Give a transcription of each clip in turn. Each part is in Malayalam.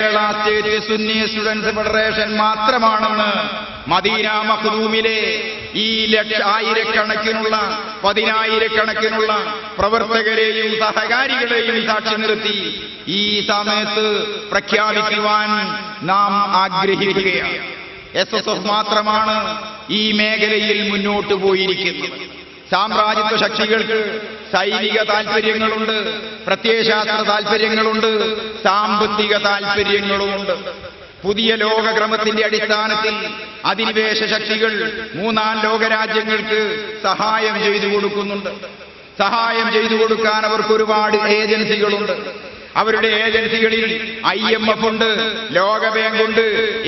Kerala state Sunni students federation മാത്രമാണെന്ന് മദീന മഖ്ദൂമിലെ ഈ ലക്ഷ ആയിരക്കണക്കിനുള്ള പതിനായിരക്കണക്കിനുള്ള പ്രവർത്തകരെയും സഹകാരികളെയും സാക്ഷി നിർത്തി ഈ സമയത്ത് പ്രഖ്യാപിക്കുവാൻ നാം ആഗ്രഹിക്കുകയാണ്. എസ് എസ് എഫ് മാത്രമാണ് ഈ മേഖലയിൽ മുന്നോട്ട് പോയിരിക്കുന്നത്. സാമ്രാജ്യത്വ ശക്തികൾക്ക് സൈനിക താൽപര്യങ്ങളുണ്ട് പ്രത്യയശാസ്ത്ര താൽപര്യങ്ങളുണ്ട് സാമ്പത്തിക താൽപര്യങ്ങളുമുണ്ട്. പുതിയ ലോകക്രമത്തിന്റെ അടിസ്ഥാനത്തിൽ അധിനിവേശ ശക്തികൾ മൂന്നാം ലോകരാജ്യങ്ങൾക്ക് സഹായം ചെയ്തു കൊടുക്കുന്നുണ്ട്. സഹായം ചെയ്തു കൊടുക്കാൻ അവർക്ക് ഒരുപാട് ഏജൻസികളുണ്ട്. അവരുടെ ഏജൻസികളിൽ ഐ എം എഫ് ഉണ്ട് ലോക ബാങ്ക് ഉണ്ട്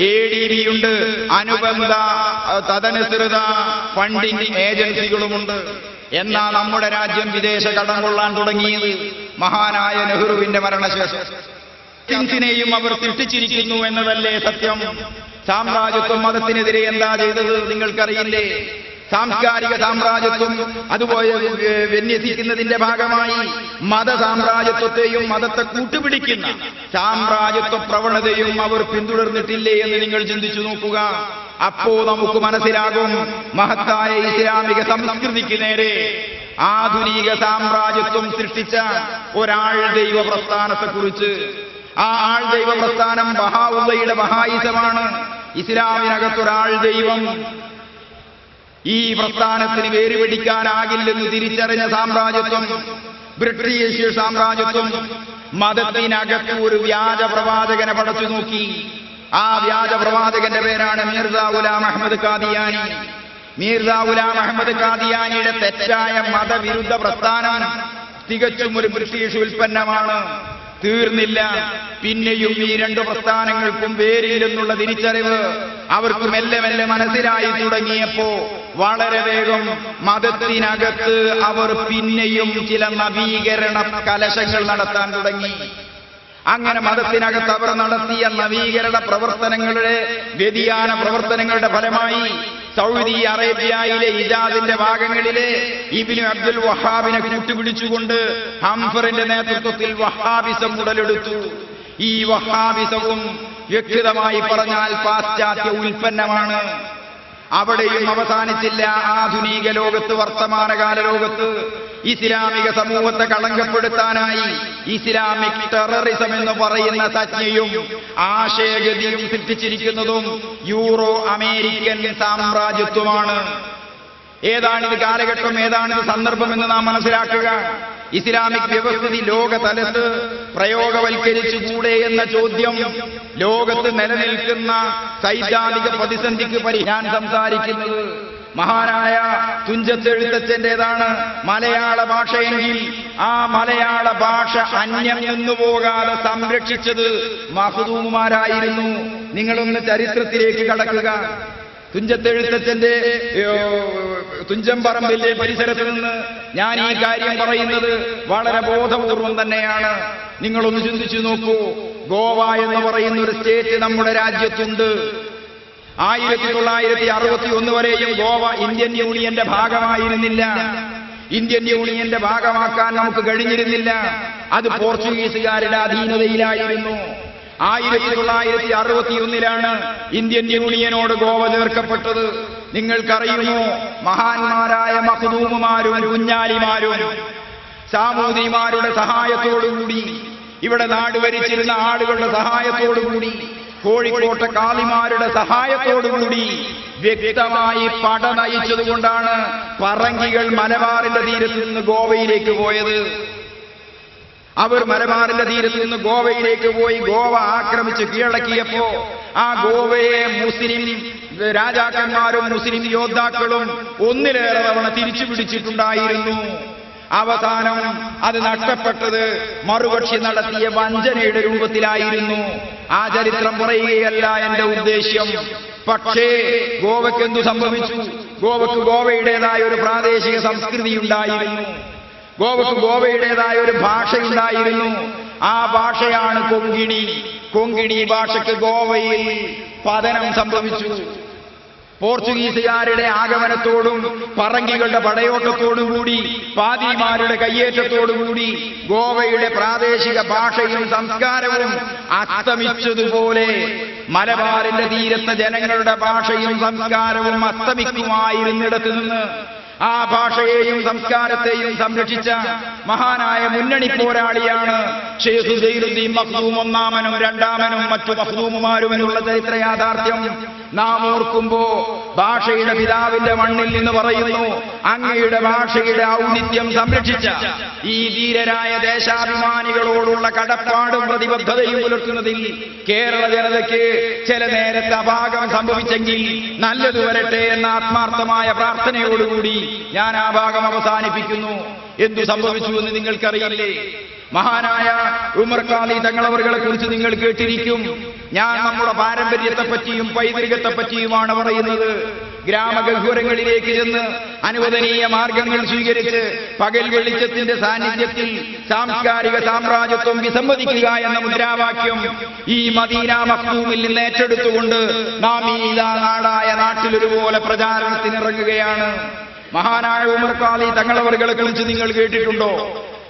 എ ഡി ബി ഉണ്ട് അനുബന്ധ തദനുസൃത ഫണ്ടിംഗ് ഏജൻസികളുമുണ്ട്. എന്നാ നമ്മുടെ രാജ്യം വിദേശ കടം കൊള്ളാൻ തുടങ്ങിയത്? മഹാനായ നെഹ്റുവിന്റെ മരണശേഷം. ിനെയും അവർ സൃഷ്ടിച്ചിരിക്കുന്നു എന്നതല്ലേ സത്യം? സാമ്രാജ്യത്വം മതത്തിനെതിരെ എന്താ ചെയ്തത് നിങ്ങൾക്കറിയില്ലേ? സാംസ്കാരിക സാമ്രാജ്യത്വം അതുപോലെ വിന്യസിക്കുന്നതിന്റെ ഭാഗമായി മത സാമ്രാജ്യത്വത്തെയും മതത്തെ കൂട്ടുപിടിക്കുന്ന സാമ്രാജ്യത്വ പ്രവണതയും അവർ പിന്തുടർന്നിട്ടില്ലേ എന്ന് നിങ്ങൾ ചിന്തിച്ചു നോക്കുക. അപ്പോ നമുക്ക് മനസ്സിലാകും മഹത്തായ ഇസ്ലാമിക സംസ്കൃതിക്ക് നേരെ ആധുനിക സാമ്രാജ്യത്വം സൃഷ്ടിച്ച ഒരാൾ ദൈവ പ്രസ്ഥാനത്തെക്കുറിച്ച് ആ ആൾ ദൈവ പ്രസ്ഥാനം ബഹാവുള്ളയുടെ ബഹായിസമാണ്. ഇസ്ലാമിനകത്തൊരാൾ ദൈവം. ഈ പ്രസ്ഥാനത്തിന് വേരുപിടിക്കാനാകില്ലെന്ന് തിരിച്ചറിഞ്ഞ സാമ്രാജ്യത്വം ബ്രിട്ടീഷ് സാമ്രാജ്യത്വം മതത്തിനകത്ത് ഒരു വ്യാജ പ്രവാചകനെ പടച്ചു നോക്കി. ആ വ്യാജ പ്രവാചകന്റെ പേരാണ് മീർദ ഗുലാം അഹമ്മദ് കാദിയാനി മീർദ ഗുലാം അഹമ്മദ് കാദിയാനിയുടെ തെറ്റായ മതവിരുദ്ധ പ്രസ്ഥാനം തികച്ചും ഒരു ബ്രിട്ടീഷ് ഉൽപ്പന്നമാണ്. തീർന്നില്ല. പിന്നെയും ഈ രണ്ട് പ്രസ്ഥാനങ്ങൾക്കും വേരിയിലെന്നുള്ള തിരിച്ചറിവ് അവർക്ക് മെല്ലെ മെല്ലെ മനസ്സിലായി തുടങ്ങിയപ്പോ വളരെ വേഗം മതത്തിനകത്ത് അവർ പിന്നെയും ചില നവീകരണ കലശങ്ങൾ നടത്താൻ തുടങ്ങി. അങ്ങനെ മതത്തിനകത്ത് അവർ നടത്തിയ നവീകരണ പ്രവർത്തനങ്ങളുടെ വ്യതിയാന പ്രവർത്തനങ്ങളുടെ ഫലമായി സൗദി അറേബ്യയിലെ ഇജാദിന്റെ ഭാഗങ്ങളിലെ ഇബിനു അബ്ദുൽ വഹാബിനെ കൂട്ടുപിടിച്ചുകൊണ്ട് ഹംഫറിന്റെ നേതൃത്വത്തിൽ വഹാബിസം ഉടലെടുത്തു. ഈ വഹാബിസവും വ്യക്തിതമായി പറഞ്ഞാൽ പാശ്ചാത്യ ഉൽപ്പന്നമാണ്. അവിടെയും അവസാനിച്ചില്ല ആധുനിക ലോകത്ത് വർത്തമാനകാല ലോകത്ത്. ഇസ്ലാമിക സമൂഹത്തെ കളങ്കപ്പെടുത്താനായി ഇസ്ലാമിക് ടെററിസം എന്ന് പറയുന്ന സജ്ഞയും ആശയഗതിയും സൃഷ്ടിച്ചിരിക്കുന്നതും യൂറോ അമേരിക്കൻ സാമ്രാജ്യത്വമാണ്. ഏതാണിത് കാലഘട്ടം ഏതാണിത് സന്ദർഭം എന്ന് നാം മനസ്സിലാക്കുക? ഇസ്ലാമിക് വ്യവസ്ഥിതി ലോകതലത്ത് പ്രയോഗവൽക്കരിച്ചുകൂടെ എന്ന ചോദ്യം ലോകത്ത് നിലനിൽക്കുന്ന സൈദ്ധാന്തിക പ്രതിസന്ധിക്ക് പരിഹാൻ സംസാരിക്കുന്നത് മഹാനായ തുഞ്ചത്തെഴുത്തച്ഛന്റെതാണ് മലയാള ഭാഷയെങ്കിൽ ആ മലയാള ഭാഷ അന്യം നിന്നു പോകാതെ സംരക്ഷിച്ചത് മഹദൂമാരായിരുന്നു നിങ്ങളൊന്ന് ചരിത്രത്തിലേക്ക് കടക്കുക. തുഞ്ചത്തെഴുത്തച്ഛന്റെ ഏ, തുഞ്ചംപറമ്പിലെ പരിസരത്ത് നിന്ന് ഞാൻ ഈ കാര്യം പറയുന്നത് വളരെ ബോധപൂർവം തന്നെയാണ്. നിങ്ങളൊന്ന് ചിന്തിച്ചു നോക്കൂ. ഗോവ എന്ന് പറയുന്ന ഒരു സ്റ്റേറ്റ് നമ്മുടെ രാജ്യത്തുണ്ട്. ആയിരത്തി തൊള്ളായിരത്തി അറുപത്തി ഒന്ന് വരെയും ഗോവ ഇന്ത്യൻ യൂണിയന്റെ ഭാഗമായിരുന്നില്ല. ഇന്ത്യൻ യൂണിയന്റെ ഭാഗമാക്കാൻ നമുക്ക് കഴിഞ്ഞിരുന്നില്ല. അത് പോർച്ചുഗീസുകാരുടെ അധീനതയിലായിരുന്നു. ആയിരത്തി തൊള്ളായിരത്തി അറുപത്തി ഒന്നിലാണ് ഇന്ത്യൻ യൂണിയനോട് ഗോവ ചേർക്കപ്പെട്ടത്. നിങ്ങൾക്കറിയുമോ? മഹാന്മാരായ മഹദൂമുമാരും കുഞ്ഞാലിമാരും സാമൂതിമാരുടെ സഹായത്തോടുകൂടി ഇവിടെ നാട് ഭരിച്ചിരുന്ന ആളുകളുടെ സഹായത്തോടുകൂടി കോഴിക്കോട്ടെ കാളിമാരുടെ സഹായത്തോടുകൂടി വ്യക്തമായി പട നയിച്ചതുകൊണ്ടാണ് പറങ്കികൾ മലബാറിന്റെ തീരത്ത് നിന്ന് ഗോവയിലേക്ക് പോയത്. അവർ മലബാറിന്റെ തീരത്ത് നിന്ന് ഗോവയിലേക്ക് പോയി ഗോവ ആക്രമിച്ച് കീഴടക്കിയപ്പോ ആ ഗോവയെ മുസ്ലിം രാജാക്കന്മാരും മുസ്ലിം യോദ്ധാക്കളും ഒന്നിലേറെ തവണ തിരിച്ചു പിടിച്ചിട്ടുണ്ടായിരുന്നു. അവസാനം അത് നഷ്ടപ്പെട്ടത് മറുപക്ഷി നടത്തിയ വഞ്ചനയുടെ രൂപത്തിലായിരുന്നു. ആ ചരിത്രം പറയുകയല്ല എന്റെ ഉദ്ദേശ്യം. പക്ഷേ ഗോവയ്ക്ക് എന്തു സംഭവിച്ചു? ഗോവയ്ക്ക് ഗോവയുടേതായ ഒരു പ്രാദേശിക സംസ്കൃതി ഉണ്ടായിരുന്നു ഗോവയ്ക്ക് ഗോവയുടേതായ ഒരു ഭാഷയുണ്ടായിരുന്നു. ആ ഭാഷയാണ് കൊങ്കിണി. കൊങ്കിണി ഭാഷയ്ക്ക് ഗോവയിൽ പതനം സംഭവിച്ചു. പോർച്ചുഗീസുകാരുടെ ആഗമനത്തോടും പറങ്കികളുടെ പടയോട്ടത്തോടും കൂടി പാതിമാരുടെ കയ്യേറ്റത്തോടും കൂടി ഗോവയുടെ പ്രാദേശിക ഭാഷയും സംസ്കാരവും അസ്തമിച്ചതുപോലെ മലബാറിന്റെ തീരത്തെ ജനങ്ങളുടെ ഭാഷയും സംസ്കാരവും അസ്തമിക്കുമായിരുന്നിടത്ത് നിന്ന് ആ ഭാഷയെയും സംസ്കാരത്തെയും സംരക്ഷിച്ച മഹാനായ മുന്നണി പോരാളിയാണ്. ഷെയ്ഖ് സൈനുദ്ദീൻ മഖ്ദൂം ഒന്നാമനും രണ്ടാമനും മറ്റു മഖ്ദൂമുമാരും എന്നുള്ള ചരിത്ര യാഥാർത്ഥ്യം. നാം ഓർക്കുമ്പോ ഭാഷയുടെ പിതാവിന്റെ മണ്ണിൽ നിന്ന് പറയുന്നു അങ്ങയുടെ ഭാഷയുടെ ഔന്നിത്യം സംരക്ഷിച്ച ഈ ധീരരായ ദേശാഭിമാനികളോടുള്ള കടപ്പാടും പ്രതിബദ്ധതയും പുലർത്തുന്നതിൽ കേരള ജനതയ്ക്ക് ചില നേരത്തെ അപാകം സംഭവിച്ചെങ്കിൽ നല്ലത് വരട്ടെ എന്ന ആത്മാർത്ഥമായ പ്രാർത്ഥനയോടുകൂടി ഞാൻ ആ ഭാഗം അവസാനിപ്പിക്കുന്നു. എന്തു സംഭവിച്ചു എന്ന് നിങ്ങൾക്കറിയില്ലേ? മഹാനായ ഉമർ ഖാലി തങ്ങളവറുകളെ കുറിച്ച് നിങ്ങൾ കേട്ടിരിക്കും. ഞാൻ നമ്മുടെ പാരമ്പര്യത്തെ പറ്റിയും പൈതൃകത്തെ പറ്റിയുമാണ് പറയുന്നത്. ഗ്രാമഗഹ്വരങ്ങളിലേക്ക് ചെന്ന് അനുവദനീയ മാർഗങ്ങൾ സ്വീകരിച്ച് പകൽ വെളിച്ചത്തിന്റെ സാന്നിധ്യത്തിൽ സാംസ്കാരിക സാമ്രാജ്യത്വം വിസമ്മതിക്കുക എന്ന മുദ്രാവാക്യം ഈ മദീന മക്തൂമിൽ നിന്ന് ഏറ്റെടുത്തുകൊണ്ട് നാം ഈ നാടായ നാട്ടിലൊരുപോലെ പ്രചാരണത്തിനിറങ്ങുകയാണ്. മഹാനായ ഉമർ ഖാദി തങ്ങളവറുകളെ കുറിച്ച് നിങ്ങൾ കേട്ടിട്ടുണ്ടോ?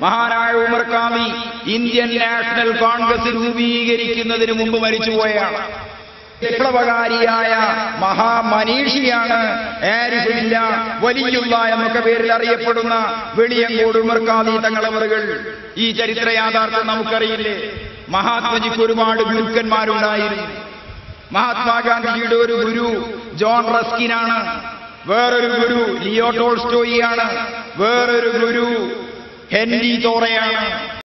മഹാനായ Umar Qazi Indian National Congress രൂപീകരിക്കുന്നതിന് മുമ്പ് മരിച്ചുപോയാണ്. വിപ്ലവകാരിയായ മഹാമനീഷിയാണ് ആരിഫില്ല വലിയുള്ള എന്നൊക്കെ പേരിൽ അറിയപ്പെടുന്ന വെളിയങ്കോട് ഉമർ ഖാദി തങ്ങളവറുകൾ ഈ ചരിത്ര യാഥാർത്ഥ്യം നമുക്കറിയില്ലേ? മഹാത്മജിക്ക് ഒരുപാട് ഗുരുക്കന്മാരുണ്ടായിരുന്നു. മഹാത്മാഗാന്ധിയുടെ ഒരു ഗുരു ജോൺ റസ്കിനാണ് വേറൊരു ഗുരു ലിയോ ടോൾസ്റ്റോയിയാണ്. വേറൊരു ഗുരു ഹെൻറി തോറയാണ്.